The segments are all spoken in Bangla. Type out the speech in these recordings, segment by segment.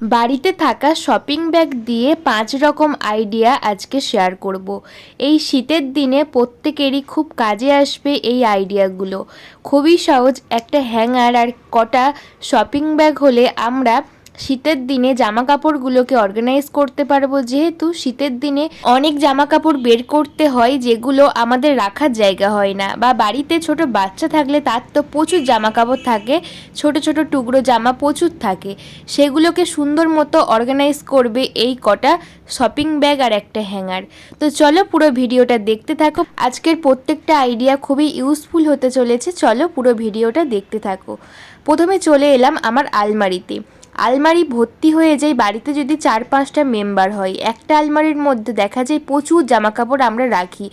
বাড়িতে থাকা শপিং ব্যাগ দিয়ে পাঁচ রকম আইডিয়া আজকে শেয়ার করব। এই শীতের দিনে প্রত্যেকেরই খুব কাজে আসবে এই আইডিয়াগুলো খুবই সহজ একটা হ্যাঙ্গার আর কটা শপিং ব্যাগ হলে আমরা শীতের দিনে জামা কাপড়গুলোকে অর্গানাইজ করতে পারব, যেহেতু শীতের দিনে অনেক জামা কাপড় বের করতে হয় যেগুলো আমাদের রাখার জায়গা হয় না বা বাড়িতে ছোট বাচ্চা থাকলে তার তো প্রচুর জামা কাপড় থাকে, ছোট ছোট টুকরো জামা প্রচুর থাকে, সেগুলোকে সুন্দর মতো অর্গানাইজ করবে এই কটা শপিং ব্যাগ আর একটা হ্যাঙ্গার তো চলো পুরো ভিডিওটা দেখতে থাকো, আজকের প্রত্যেকটা আইডিয়া খুবই ইউজফুল হতে চলেছে, চলো পুরো ভিডিওটা দেখতে থাকো। প্রথমে চলে এলাম আমার আলমারিতে। আলমারি ভর্তি হয়ে যায় বাড়িতে যদি চার পাঁচটা মেম্বার হয়, একটা আলমারির মধ্যে দেখা যায় প্রচুর জামা কাপড় আমরা রাখি।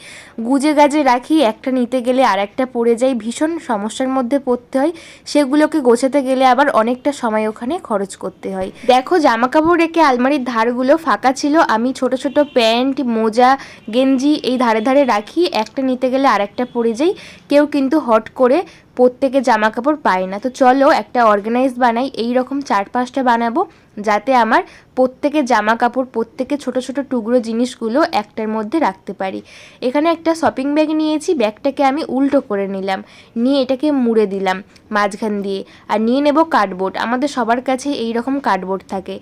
গুজে গাজে রাখি, একটা নিতে গেলে আর একটা পড়ে যায়, ভীষণ সমস্যার মধ্যে পড়তে হয়। সেগুলোকে গোছাতে গেলে আবার অনেকটা সময় ওখানে খরচ করতে হয়। দেখো জামা কাপড় রেখে আলমারির ধারগুলো ফাঁকা ছিল। আমি ছোট ছোট প্যান্ট, মোজা, গেঞ্জি এই ধারে ধারে রাখি। একটা নিতে গেলে আর একটা পড়ে যাই কেউ কিন্তু হট করে প্রত্যেকে জামা কাপড় পায় না। তো চলো একটা অর্গানাইজ বানাই এই রকম চার পাঁচটা বানাবো, যাতে আমার প্রত্যেকে জামা কাপড় প্রত্যেকে ছোট ছোট টুকরো জিনিসগুলো একটার মধ্যে রাখতে পারি। এখানে একটা শপিং ব্যাগ নিয়েছি, ব্যাগটাকে আমি উল্টো করে নিলাম, নিয়ে এটাকে মুড়ে দিলাম মাঝখান দিয়ে। আর নিয়ে নেব কার্ডবোর্ড আমাদের সবার কাছে এই রকম কার্ডবোর্ড থাকে।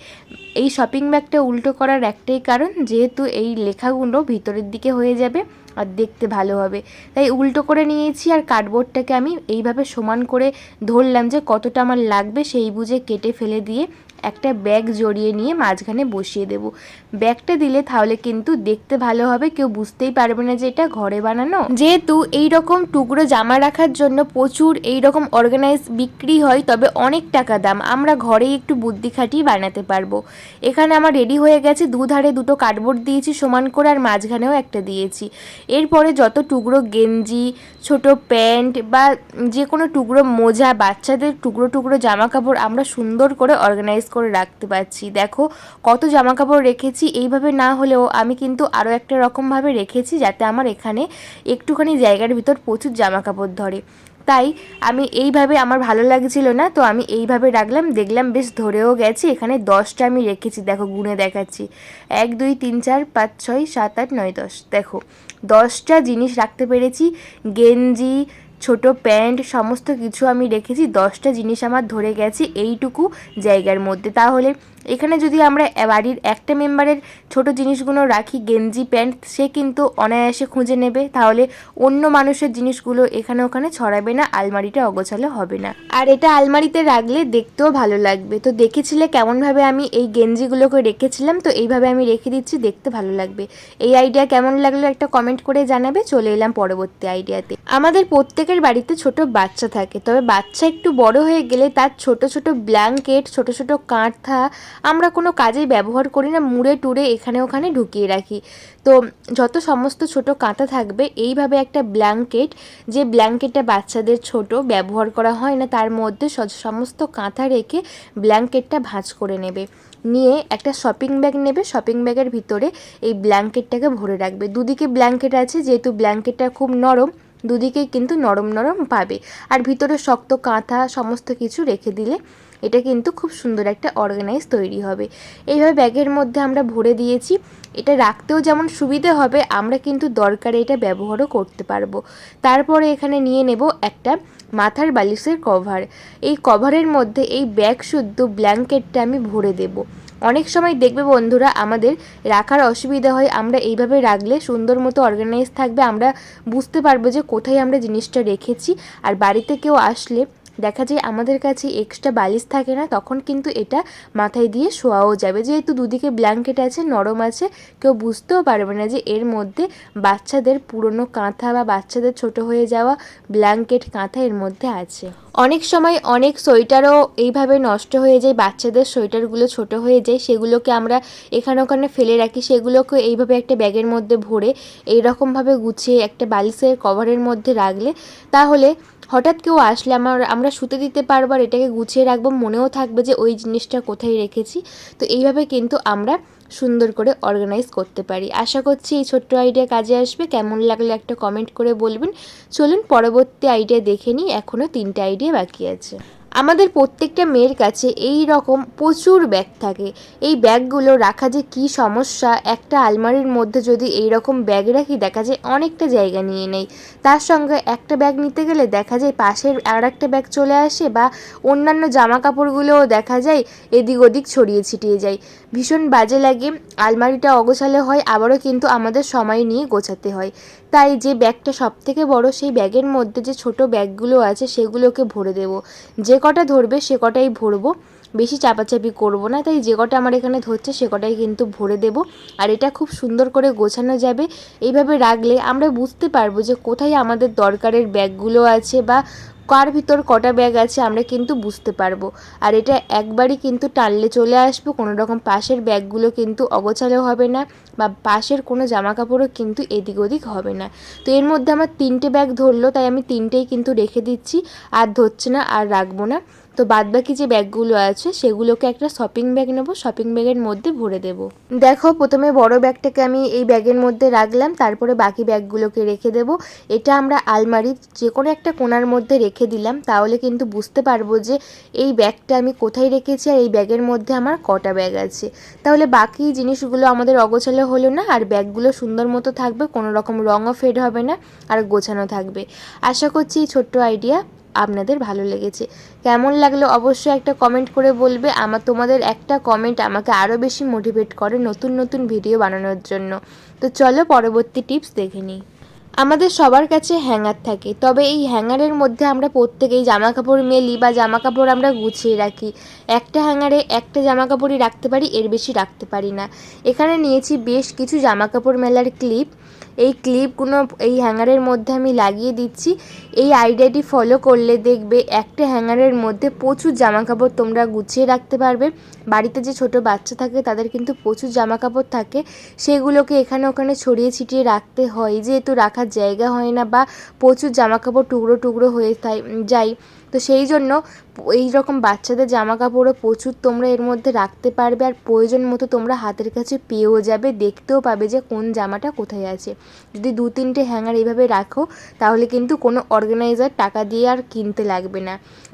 এই শপিং ব্যাগটা উল্টো করার একটাই কারণ, যেহেতু এই লেখাগুলো ভিতরের দিকে হয়ে যাবে আর দেখতে ভালো হবে। তাই উল্টো করে নিয়েছি আর কার্ডবোর্ডটাকে আমি এইভাবে সমান করে ধরলাম যে কতটা আমার লাগবে সেই বুঝে কেটে ফেলে দিয়ে একটা ব্যাগ জড়িয়ে নিয়ে মাঝখানে বসিয়ে দেব। ব্যাগটা দিলে তাহলে কিন্তু দেখতে ভালো হবে, কেউ বুঝতেই পারবে না যে এটা ঘরে বানানো। যেহেতু এই রকম টুকরো জামা রাখার জন্য প্রচুর এই রকম অর্গানাইজ বিক্রি হয়, তবে অনেক টাকা দাম। আমরা ঘরেই একটু বুদ্ধি খাটিয়ে বানাতে পারব। এখানে আমার রেডি হয়ে গেছে, দুধারে দুটো কার্ডবোর্ড দিয়েছি, সমান করে আর মাঝখানেও একটা দিয়েছি। এরপরে যত টুকরো গেঞ্জি, ছোট প্যান্ট বা যে কোনো টুকরো মোজা, বাচ্চাদের টুকরো টুকরো জামা কাপড় আমরা সুন্দর করে অর্গানাইজ করে রাখতে পারছি। দেখো, কত জামা কাপড় রেখেছি, এইভাবে না হলেও আমি কিন্তু আরও একটা রকমভাবে রেখেছি যাতে আমার এখানে একটুখানি জায়গার ভিতর প্রচুর জামা কাপড় ধরে। তাই আমি এইভাবে আমার ভালো লাগছিল না, তো আমি এইভাবে রাখলাম, দেখলাম বেশ ধরেও গেছি, এখানে দশটা আমি রেখেছি, দেখো গুনে দেখাচ্ছি। এক, দুই, তিন, চার, পাঁচ, ছয়, সাত, আট, নয়, দশ। দেখো, দশটা জিনিস রাখতে পেরেছি, গেঞ্জি ছোট প্যান্ট, সমস্ত কিছু আমি রেখেছি, দশটা জিনিস আমার ধরে গেছে, এইটুকু জায়গার মধ্যে। তাহলে এখানে যদি আমরা বাড়ির একটা মেম্বারের ছোট জিনিসগুলো রাখি, গেঞ্জি, প্যান্ট, সে কিন্তু অনায়াসে খুঁজে নেবে। তাহলে অন্য মানুষের জিনিসগুলো এখানে ওখানে ছড়াবে না, আলমারিটা অগোছালো হবে না। আর এটা আলমারিতে রাখলে দেখতেও ভালো লাগবে। তো দেখেছিলে কেমনভাবে আমি এই গেঞ্জিগুলোকে রেখেছিলাম? তো এইভাবে আমি রেখে দিচ্ছি, দেখতে ভালো লাগবে। এই আইডিয়া কেমন লাগল একটা কমেন্ট করে জানাবে। চলে এলাম পরবর্তী আইডিয়াতে। আমাদের প্রত্যেকের বাড়িতে ছোট বাচ্চা থাকে। তবে বাচ্চা একটু বড় হয়ে গেলে তার ছোট ছোট ব্ল্যাঙ্কেট, ছোট ছোট কাঁথা আমরা কোনো কাজে ব্যবহার করি না, মুড়ে টুড়ে এখানে ওখানে ঢুকিয়ে রাখি। তো যত সমস্ত ছোট কাঁথা থাকবে, এইভাবে একটা ব্ল্যাঙ্কেট, যে ব্ল্যাঙ্কেটটা বাচ্চাদের ছোট, ব্যবহার করা হয় না, তার মধ্যে সমস্ত কাঁথা রেখে ব্ল্যাঙ্কেটটা ভাঁজ করে নেবে। নিয়ে একটা শপিং ব্যাগ নেবে, শপিং ব্যাগের ভিতরে এই ব্ল্যাঙ্কেটটাকে ভরে রাখবে। দুদিকে ব্ল্যাঙ্কেট আছে, যেহেতু ব্ল্যাঙ্কেটটা খুব নরম দুদিকেই কিন্তু নরম নরম পাবে। আর ভিতরে শক্ত কাঁথা সমস্ত কিছু রেখে দিলে এটা কিন্তু খুব সুন্দর একটা অর্গানাইজ তৈরি হবে। এইভাবে ব্যাগের মধ্যে আমরা ভরে দিয়েছি। এটা রাখতেও যেমন সুবিধে হবে, আমরা কিন্তু দরকারে এটা ব্যবহারও করতে পারব। তারপরে এখানে নিয়ে নেব একটা মাথার বালিশের কভার এই কভারের মধ্যে এই ব্যাগ শুদ্ধ ব্ল্যাঙ্কেটটা আমি ভরে দেবো। অনেক সময় দেখবে বন্ধুরা, আমাদের রাখার অসুবিধা হয়, আমরা এইভাবে রাখলে সুন্দর মতো অর্গানাইজ থাকবে, আমরা বুঝতে পারব যে কোথায় আমরা জিনিসটা রেখেছি। আর বাড়িতে কেউ আসলে দেখা যায় আমাদের কাছে এক্সট্রা বালিশ থাকে না, তখন কিন্তু এটা মাথায় দিয়ে শোয়াও যাবে। যেহেতু দুদিকে ব্ল্যাঙ্কেট আছে, নরম আছে, কেউ বুঝতেও পারবে না যে এর মধ্যে বাচ্চাদের পুরনো কাঁথা বা বাচ্চাদের ছোট হয়ে যাওয়া ব্ল্যাঙ্কেট কাঁথা এর মধ্যে আছে। অনেক সময় অনেক সোয়েটারও এইভাবে নষ্ট হয়ে যায়, বাচ্চাদের সোয়েটারগুলো ছোট হয়ে যায়, সেগুলোকে আমরা এখানে ওখানে ফেলে রাখি, সেগুলোকে এইভাবে একটা ব্যাগের মধ্যে ভরে এইরকমভাবে গুছিয়ে একটা বালিশের কভারের মধ্যে রাখলে তাহলে হঠাৎ কেউ আসলে আমার, আমরা শুতে দিতে পারব আর এটাকে গুছিয়ে রাখব, মনেও থাকবে যে ওই জিনিসটা কোথায় রেখেছি। তো এইভাবে কিন্তু আমরা সুন্দর করে অর্গানাইজ করতে পারি। আশা করছি এই ছোট্ট আইডিয়া কাজে আসবে। কেমন লাগলে একটা কমেন্ট করে বলবেন। চলুন পরবর্তী আইডিয়া দেখে নিই। এখনও তিনটে আইডিয়া বাকি আছে। আমাদের প্রত্যেকটা মেয়ের কাছে এই রকম প্রচুর ব্যাগ থাকে। এই ব্যাগগুলো রাখা যে কি সমস্যা, একটা আলমারির মধ্যে যদি এই রকম ব্যাগ রাখি, দেখা যায় অনেকটা জায়গা নিয়ে নেই। তার সঙ্গে একটা ব্যাগ নিতে গেলে দেখা যায় পাশের আর একটা ব্যাগ চলে আসে বা অন্যান্য জামা কাপড়গুলোও দেখা যায় এদিক ওদিক ছড়িয়ে ছিটিয়ে যায়। ভীষণ বাজে লাগে। আলমারিটা অগোছালে হয়, আবারও কিন্তু আমাদের সময় নিয়ে গোছাতে হয়। তাই যে ব্যাগটা সব থেকে বড়, সেই ব্যাগের মধ্যে যে ছোট ব্যাগগুলো আছে, সেগুলোকে ভরে দেব। যে কটা ধরবে, সে কটাই ভরবো। বেশি চাপাচাপি করব না, তাই যে কটা আমার এখানে ধরছে, সে কটাই কিন্তু ভরে দেব। আর এটা খুব সুন্দর করে গোছানো যাবে। এইভাবে রাখলে আমরা বুঝতে পারব যে কোথায় আমাদের দরকারের ব্যাগগুলো আছে বা কার ভিতর কটা ব্যাগ আছে আমরা কিন্তু বুঝতে পারব। আর এটা একবারই কিন্তু টানলে চলে আসব, কোনো রকম পাশের ব্যাগগুলো কিন্তু অগোছালো হবে না বা পাশের কোনো জামা কাপড়ও কিন্তু এদিক ওদিক হবে না। তো এর মধ্যে আমার তিনটে ব্যাগ ধরলো, তাই আমি তিনটেই কিন্তু রেখে দিচ্ছি, আর ধরছে না, আর রাখব না। তো বাদবাকি যে ব্যাগগুলো আছে, সেগুলোকে একটা শপিং ব্যাগ নেব শপিং ব্যাগের মধ্যে ভরে দেব। দেখো, প্রথমে বড় ব্যাগটাকে আমি এই ব্যাগের মধ্যে রাখলাম, তারপরে বাকি ব্যাগগুলোকে রেখে দেব। এটা আমরা আলমারির যে কোনো একটা কোনার মধ্যে রেখে দিলাম, তাহলে কিন্তু বুঝতে পারব যে এই ব্যাগটা আমি কোথায় রেখেছি আর এই ব্যাগের মধ্যে আমার কটা ব্যাগ আছে। তাহলে বাকি জিনিসগুলো আমাদের অগোছালো হলো না, আর ব্যাগগুলো সুন্দর মতো থাকবে, কোনো রকম রঙও ফেড হবে না, আর গোছানো থাকবে। আশা করছি এই ছোট্ট আইডিয়া আপনাদের ভালো লেগেছে। কেমন লাগল অবশ্যই একটা কমেন্ট করে বলবে। আমার তোমাদের একটা কমেন্ট আমাকে আরও বেশি মোটিভেট করে নতুন নতুন ভিডিও বানানোর জন্য। তো চলো পরবর্তী টিপস দেখে নিই। আমাদের সবার কাছে হ্যাঙ্গার থাকে। তবে এই হ্যাঙ্গারের মধ্যে আমরা প্রত্যেকেই জামা কাপড় মেলি বা জামা কাপড় আমরা গুছিয়ে রাখি। একটা হ্যাঙ্গারে একটা জামা কাপড়ই রাখতে পারি, এর বেশি রাখতে পারি না। এখানে নিয়েছি বেশ কিছু জামা কাপড় মেলার ক্লিপ এই ক্লিপগুলো এই হ্যাঙ্গারের মধ্যে আমি লাগিয়ে দিচ্ছি। এই আইডিয়াটি ফলো করলে দেখবে একটা হ্যাঙ্গারের মধ্যে প্রচুর জামা কাপড় তোমরা গুছিয়ে রাখতে পারবে। বাড়িতে যে ছোট বাচ্চা থাকে, তাদের কিন্তু প্রচুর জামা কাপড় থাকে। সেগুলোকে এখানে ওখানে ছড়িয়ে ছিটিয়ে রাখতে হয়। যেহেতু রাখার জায়গা হয় না বা প্রচুর জামা কাপড় টুকরো টুকরো হয়ে যায়। তো সেই জন্য এই রকম বাচ্চাদের জামা কাপড়ও প্রচুর তোমরা এর মধ্যে রাখতে পারবে আর প্রয়োজন মতো তোমরা হাতের কাছে পেয়েও যাবে, দেখতেও পাবে যে কোন জামাটা কোথায় আছে। যদি দু তিনটে হ্যাঙ্গার এইভাবে রাখো, তাহলে কিন্তু কোনো অর্গানাইজার টাকা দিয়ে আর কিনতে লাগবে না।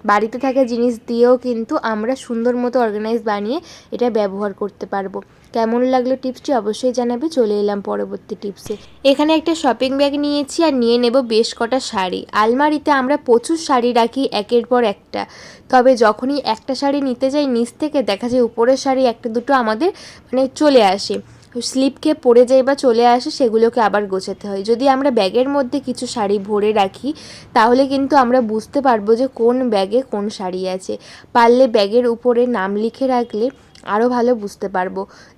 বাড়িতে থাকা জিনিস দিয়েও কিন্তু আমরা সুন্দর মতো অর্গানাইজ বানিয়ে এটা ব্যবহার করতে পারব। কেমন লাগল টিপসটি অবশ্যই জানাবে। চলে এলাম পরবর্তী টিপসে। এখানে একটা শপিং ব্যাগ নিয়েছি আর নিয়ে নেব বেশ কটা শাড়ি। আলমারিতে আমরা প্রচুর শাড়ি রাখি একের পর একটা। তবে যখনই একটা শাড়ি নিতে যাই, নিচ থেকে দেখা যায় উপরের শাড়ি একটা দুটো আমাদের মানে চলে আসে। স্লিপ খেয়ে পড়ে যায় বা চলে আসে, সেগুলোকে আবার গোছাতে হয়। যদি আমরা ব্যাগের মধ্যে কিছু শাড়ি ভরে রাখি, তাহলে কিন্তু আমরা বুঝতে পারব যে কোন ব্যাগে কোন শাড়ি আছে। পারলে ব্যাগের উপরে নাম লিখে রাখলে আরও ভালো বুঝতে পারব।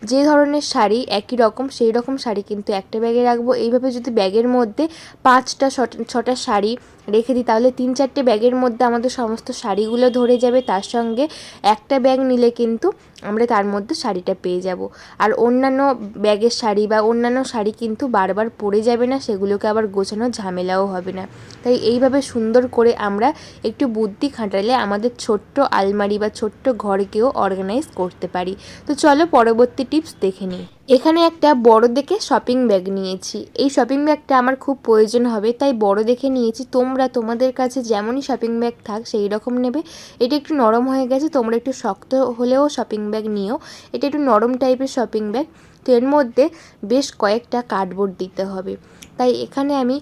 যে ধরনের শাড়ি একই রকম, সেই রকম শাড়ি কিন্তু একটা ব্যাগে রাখব। এইভাবে যদি ব্যাগের মধ্যে পাঁচটা ছটা শাড়ি রেখে দিই, তাহলে তিন চারটে ব্যাগের মধ্যে আমাদের সমস্ত শাড়িগুলো ধরে যাবে। তার সঙ্গে একটা ব্যাগ নিলে কিন্তু আমরা তার মধ্যে শাড়িটা পেয়ে যাব। আর অন্যান্য ব্যাগের শাড়ি বা অন্যান্য শাড়ি কিন্তু বারবার পরে যাবে না, সেগুলোকে আবার গোছানো ঝামেলাও হবে না। তাই এইভাবে সুন্দর করে আমরা একটু বুদ্ধি খাটালে আমাদের ছোট্ট আলমারি বা ছোট্ট ঘরকেও অর্গানাইজ করতে পারি। তো চলো পরবর্তী টিপস দেখে নিই। এখানে একটা বড় দেখে শপিং ব্যাগ নিয়েছি। এই শপিং ব্যাগটা আমার খুব প্রয়োজন হবে, তাই বড় দেখে নিয়েছি। তোমরা তোমাদের কাছে যেমনই শপিং ব্যাগ থাক, সেই রকম নেবে। এটা একটু নরম হয়ে গেছে, তোমরা একটু শক্ত হলেও শপিং ব্যাগ নিও। এটা একটু নরম টাইপের শপিং ব্যাগ তো এর মধ্যে বেশ কয়েকটা কার্ডবোর্ড দিতে হবে। তাই এখানে আমি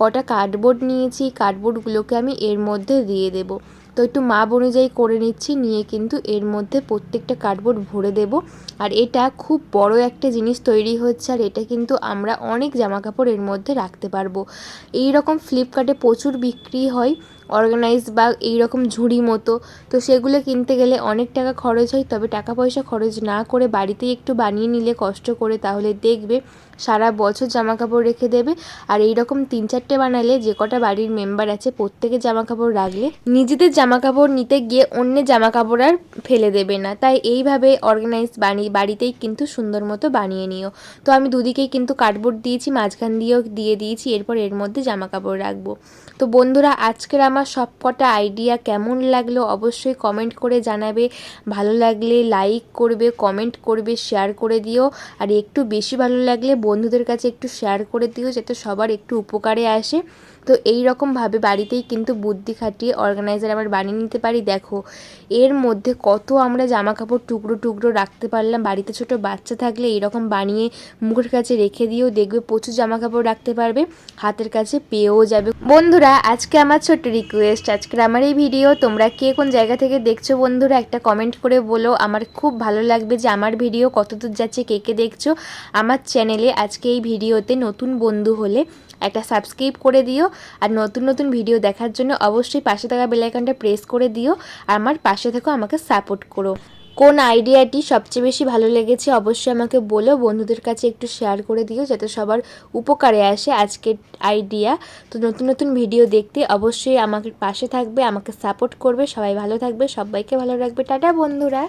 কটা কার্ডবোর্ড নিয়েছি। কার্ডবোর্ডগুলোকে আমি এর মধ্যে দিয়ে দেবো। তো একটু মাপ অনুযায়ী করে নিচ্ছি, নিয়ে কিন্তু এর মধ্যে প্রত্যেকটা কার্ডবোর্ড ভরে দেব। আর এটা খুব বড় একটা জিনিস তৈরি হচ্ছে, আর এটা কিন্তু আমরা অনেক জামা কাপড় এর মধ্যে রাখতে পারব। এই রকম ফ্লিপকার্টে প্রচুর বিক্রি হয় অর্গানাইজ বা এই রকম ঝুড়ি মতো। তো সেগুলো কিনতে গেলে অনেক টাকা খরচ হয়, তবে টাকা পয়সা খরচ না করে বাড়িতেই একটু বানিয়ে নিলে কষ্ট করে, তাহলে দেখবে সারা বছর জামা কাপড় রেখে দেবে। আর এই রকম তিন চারটে বানালে যে কটা বাড়ির মেম্বার আছে, প্রত্যেকে জামা কাপড় রাখলে নিজেদের জামা কাপড় নিতে গিয়ে অন্য জামা কাপড় আর ফেলে দেবে না। তাই এইভাবে অর্গানাইজ বানিয়ে বাড়িতেই কিন্তু সুন্দর মতো বানিয়ে নিও। তো আমি দুদিকেই কিন্তু কার্ডবোর্ড দিয়েছি, মাঝখান দিয়েও দিয়ে দিয়েছি, এরপর এর মধ্যে জামা কাপড় রাখব। তো বন্ধুরা, আজকের আমার সবকটা আইডিয়া কেমন লাগল অবশ্যই কমেন্ট করে জানাবে। ভালো লাগলে লাইক করবে কমেন্ট করবে শেয়ার করে দিও। আর একটু বেশি ভালো লাগলে বন্ধুদের কাছে একটু শেয়ার করে দিও, যাতে সবার একটু উপকারে আসে। তো এই রকমভাবে বাড়িতেই কিন্তু বুদ্ধি খাটিয়ে অর্গানাইজার আমরা বানিয়ে নিতে পারি। দেখো, এর মধ্যে কত আমরা জামা কাপড় টুকরো টুকরো রাখতে পারলাম। বাড়িতে ছোট বাচ্চা থাকলে এরকম বানিয়ে মুখের কাছে রেখে দিয়েও দেখবে প্রচুর জামা কাপড় রাখতে পারবে, হাতের কাছে পেয়েও যাবে। বন্ধুরা, আজকে আমার ছোট্ট রিকোয়েস্ট আজকের আমার এই ভিডিও তোমরা কে কোন জায়গা থেকে দেখছ বন্ধুরা একটা কমেন্ট করে বলো। আমার খুব ভালো লাগবে যে আমার ভিডিও কতদূর যাচ্ছে, কে কে দেখছ। আমার চ্যানেলে আজকে এই ভিডিওতে নতুন বন্ধু হলে একটা সাবস্ক্রাইব করে দিও। আর নতুন নতুন ভিডিও দেখার জন্য অবশ্যই পাশে থাকা বেলাইকনটা প্রেস করে দিও। আর আমার পাশে থেকেও আমাকে সাপোর্ট করো। কোন আইডিয়াটি সবচেয়ে বেশি ভালো লেগেছে অবশ্যই আমাকে বলো। বন্ধুদের কাছে একটু শেয়ার করে দিও যাতে সবার উপকারে আসে আজকের আইডিয়া তো নতুন নতুন ভিডিও দেখতে অবশ্যই আমাকে পাশে থাকবে, আমাকে সাপোর্ট করবে। সবাই ভালো থাকবে, সবাইকে ভালো রাখবে। টাটা বন্ধুরা।